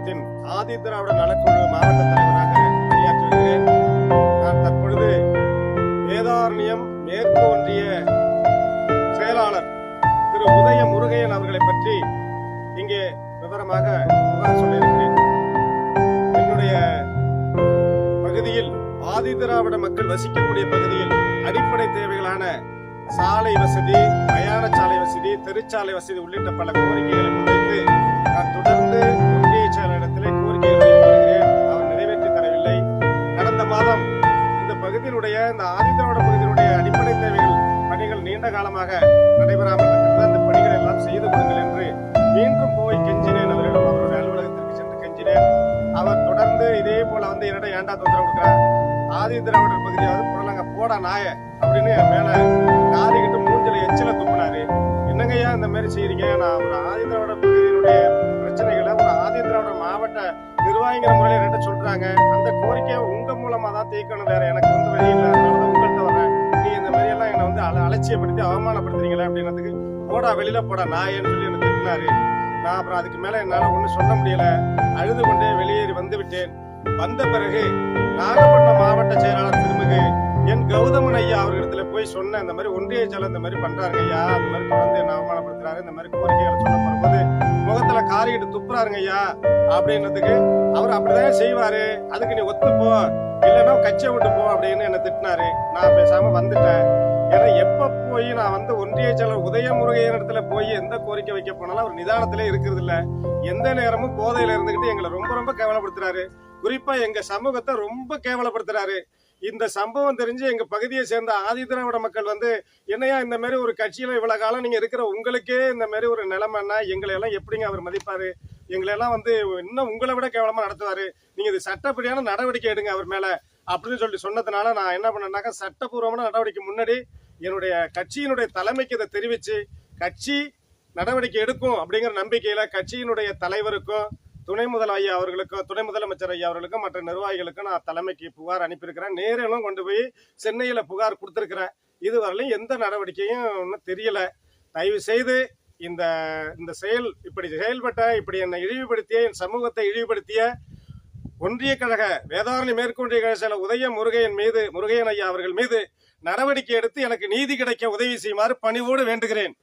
முன்னேற்ற கழகத்தின் ஆதி திராவிட நலக்குழு மாவட்ட தலைவராக பணியாற்றி வருகிறேன் நான் தற்பொழுது வேதாரண்யம் மேற்கு ஒன்றிய செயலாளர் திரு உதய முருகையன் அவர்களை பற்றி இங்கே விவரமாக புகார் சொல்லியிருக்கிறேன். என்னுடைய பகுதியில் ஆதி திராவிட மக்கள் வசிக்கக்கூடிய பகுதியில் அடிப்படை தேவைகளான சாலை வசதி மயான சாலை வசதி தெருச்சாலை வசதி உள்ளிட்ட பல கோரிக்கைகளை முன்வைத்து நான் தொடர்ந்து இந்த ஆதித்தனோட பகுதியினுடைய அடிப்படை தேவைகள் பணிகள் நீண்ட காலமாக நடைபெறாமல் இருக்கிறது. அந்த பணிகள் எல்லாம் செய்து கொடுங்கள் என்று மீண்டும் போய் கெஞ்சினேன். அவரிடம் அவருடைய அலுவலகத்திற்கு சென்று கெஞ்சினேன். அவர் தொடர்ந்து இதே போல வந்து என்னிடம் ஏண்டா தொந்தரவு கொடுக்குறார்? ஆதித்திராவிடர் பகுதியாவது புடலங்க போட நாய அப்படின்னு மேல காரிக்கிட்டு மூஞ்சில எச்சில துப்புனாரு. என்னங்கய்யா இந்த மாதிரி செய்யறீங்க நான் ஒரு ஆதி பகுதியினுடைய பிரச்சனைகளை ஒரு ஆதி மாவட்ட நிர்வாகிங்கிற முறையில் என்கிட்ட சொல்றாங்க. அந்த கோரிக்கையை உங்க மூலமா தான் தீர்க்கணும் வேற எனக்கு அலட்சியப்படுத்தி அவமானப்படுத்துறீங்களே அப்படின்றதுக்கு போடா வெளியில போடா நாயன்னு சொல்லி என்ன திட்டினாரு நான் அப்புறம் அதுக்கு மேல என்னால ஒன்றும் சொல்ல முடியல. அழுது கொண்டே வெளியேறி வந்து விட்டேன். வந்த பிறகு நாகப்பட்டினம் மாவட்ட செயலாளர் திருமிகு என் கௌதமன் ஐயா அவர்களிடத்துல போய் சொன்னேன் இந்த மாதிரி ஒன்றிய செயலர் இந்த மாதிரி பண்றாருங்க ஐயா அந்த மாதிரி தொடர்ந்து என்ன அவமானப்படுத்துறாரு இந்த மாதிரி கோரிக்கைகளை சொல்ல போகும்போது முகத்துல காரிக்கிட்டு துப்புறாருங்க ஐயா அப்படின்றதுக்கு அவர் அப்படிதான் செய்வாரு. அதுக்கு நீ ஒத்துப்போ. இல்லைன்னா கட்சியை விட்டு போ அப்படின்னு என்னை திட்டினாரு. நான் பேசாம வந்துட்டேன். ஏன்னா எப்ப போய் நான் வந்து ஒன்றிய செயலர் உதயமுருகையின் இடத்துல போய் எந்த கோரிக்கை வைக்க போனாலும் அவர் நிதானத்திலே இருக்கிறது இல்ல. எந்த நேரமும் போதையில இருந்துகிட்டு எங்களை ரொம்ப ரொம்ப கேவலப்படுத்துறாரு. குறிப்பா எங்க சமூகத்தை ரொம்ப கேவலப்படுத்துறாரு. இந்த சம்பவம் தெரிஞ்சு எங்க பகுதியை சேர்ந்த ஆதி திராவிட மக்கள் வந்து என்னையா இந்த மாதிரி ஒரு கட்சியில இவ்வளவு காலம் நீங்க இருக்கிற உங்களுக்கே இந்த மாதிரி ஒரு நிலைமைன்னா எங்களை எல்லாம் எப்படிங்க அவர் மதிப்பாரு? எங்களை எல்லாம் வந்து இன்னும் உங்களை விட கேவலமா நடத்துவாரு. நீங்க இது சட்டப்படியான நடவடிக்கை எடுங்க அவர் மேல அப்படின்னு சொல்லி சொன்னதுனால நான் என்ன பண்ணேன்னாக்கா சட்டப்பூர்வமான நடவடிக்கை முன்னாடி என்னுடைய கட்சியினுடைய தலைமைக்கு இதை தெரிவிச்சு கட்சி நடவடிக்கை எடுக்கும் அப்படிங்கிற நம்பிக்கையில கட்சியினுடைய தலைவருக்கும் துணை முதல் ஐயா அவர்களுக்கும் துணை முதலமைச்சர் ஐயா அவர்களுக்கும் மற்ற நிர்வாகிகளுக்கும் நான் தலைமைக்கு புகார் அனுப்பியிருக்கிறேன். நேரிலும் கொண்டு போய் சென்னையில புகார் கொடுத்திருக்கிறேன். இதுவரையிலும் எந்த நடவடிக்கையும் இன்னும் தெரியல. தயவு செய்து இந்த இந்த செயல் இப்படி செயல்பட்ட இப்படி என்னை இழிவுபடுத்திய என் சமூகத்தை இழிவுபடுத்திய ஒன்றிய கழக வேதாரணி மேற்கொன்றிய கழக செயலர் உதய முருகையன் மீது முருகையன் ஐயா அவர்கள் மீது நடவடிக்கை எடுத்து எனக்கு நீதி கிடைக்க உதவி செய்யுமாறு பணிவோடு வேண்டுகிறேன்.